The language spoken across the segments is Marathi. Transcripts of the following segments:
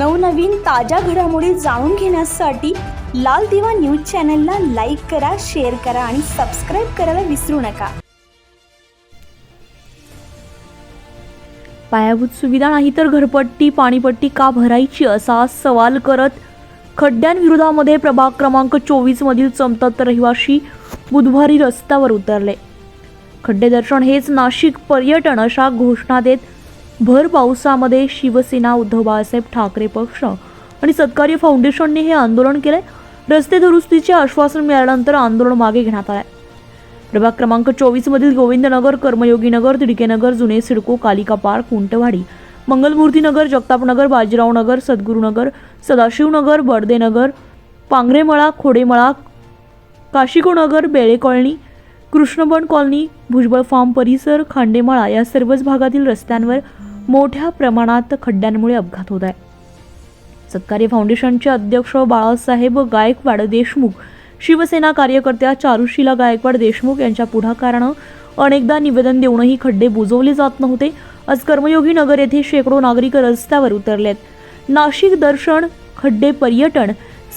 नवनवीन ताज्या घडामोडी जाणून घेण्यासाठी लाल दिवा न्यूज चॅनलला लाईक करा शेअर करा आणि सबस्क्राईब करायला विसरू नका. पायाभूत सुविधा नाही तर घरपट्टी पाणीपट्टी का भरायची असा सवाल करत खड्ड्यांविरोधामध्ये प्रभाग क्रमांक चोवीसमधील चमतत रहिवाशी बुधवारी रस्त्यावर उतरले. खड्डे दर्शन हेच नाशिक पर्यटन अशा घोषणा देत भर पावसामध्ये शिवसेना उद्धव बाळासाहेब ठाकरे पक्ष आणि सत्कार्य फाउंडेशनने हे आंदोलन केले रस्ते दुरुस्तीचे आश्वासन मिळाल्यानंतर आंदोलन मागे घेण्यात आले प्रभाग क्रमांक चोवीस मधील गोविंदनगर कर्मयोगी नगर तिडकेनगर जुने CIDCO Kalika park Kuntwadi Mangalmurtinagar Jagtapnagar Bajiraonagar Sadgurunagar Sadashivnagar Bardenagar Pangremala Khodemala Kashikonagar Bele colony Krishnaban colony Bhujbal farm परिसर खांडेमाळा या सर्वच भागातील रस्त्यांवर मोठ्या प्रमाणात खड्ड्यांमुळे अपघात होत आहे. सत्कारी फाउंडेशनचे अध्यक्ष बाळासाहेब गायकवाड देशमुख शिवसेना कार्यकर्त्या चारुशीला गायकवाड देशमुख यांच्या पुढाकारानं अनेकदा निवेदन देऊनही खड्डे बुजवले जात नव्हते आज कर्मयोगी नगर येथे शेकडो नागरिक रस्त्यावर उतरलेत. नाशिक दर्शन खड्डे पर्यटन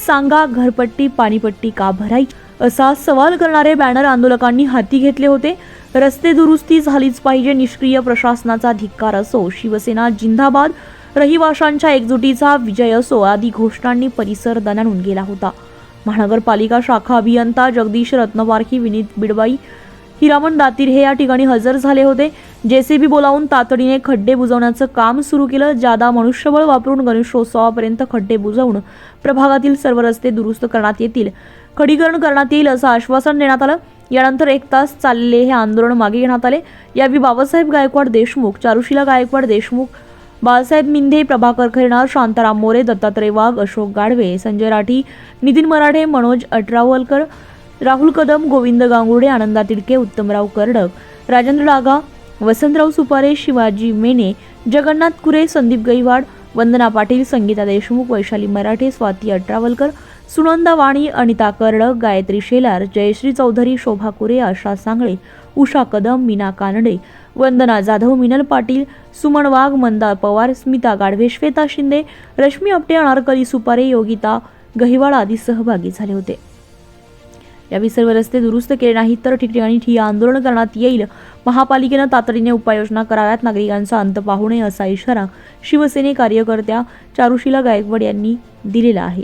सांगा घरपट्टी पाणीपट्टी का भरायची असा सवाल करणारे बॅनर आंदोलकांनी हाती घेतले होते. रस्ते दुरुस्ती झालीच पाहिजे निष्क्रिय प्रशासनाचा धिक्कार असो शिवसेना जिंदाबाद रहिवाशांच्या एकजुटीचा विजय असो आदी घोषणांनी परिसर दणाणून गेला होता. महानगरपालिका शाखा अभियंता जगदीश रत्नवारखी विनीत बिडबाई हिरामन दातीर हे या ठिकाणी हजर झाले होते. जेसीबी बोलावून तातडीने खड्डे बुजवण्याचं काम सुरू केलं जादा मनुष्यबळ वापरून गणेशोत्सवापर्यंत खड्डे बुजवून प्रभागातील सर्व रस्ते दुरुस्त करण्यात येतील खडीकरण करण्यात येईल असं आश्वासन देण्यात आलं. यानंतर एक तास चाललेले हे आंदोलन मागे घेण्यात आले. यावेळी बाबासाहेब गायकवाड देशमुख चारुशीला गायकवाड देशमुख बाळासाहेब मिंधे प्रभाकर खैरनार शांताराम मोरे दत्तात्रय वाघ अशोक गाढवे संजय राठी नितीन मराठे मनोज अटरावलकर राहुल कदम गोविंद गांगुडे आनंदा तिडके उत्तमराव कर्डक राजेंद्र डागा वसंतराव सुपारे शिवाजी मेने जगन्नाथ कुरे संदीप गैवाड वंदना पाटील संगीता देशमुख वैशाली मराठे स्वाती अटरावलकर सुनंदा वाणी अनिता कर्डक गायत्री शेलार जयश्री चौधरी शोभा कुरे आशा सांगळे उषा कदम मीना कानडे वंदना जाधव मिनल पाटील सुमन वाघ मंदा पवार स्मिता गाढवे श्वेता शिंदे रश्मी आपटे अनारकली सुपारे योगिता गहिवाड आदी सहभागी झाले होते. यावेळी सर्व रस्ते दुरुस्त केले नाहीत तर ठिकठिकाणी ठिय्या आंदोलन करण्यात येईल. महापालिकेनं तातडीने उपाययोजना कराव्यात नागरिकांचा अंत पाहू नये असा इशारा शिवसेने कार्यकर्त्या चारुशीला गायकवाड यांनी दिलेला आहे.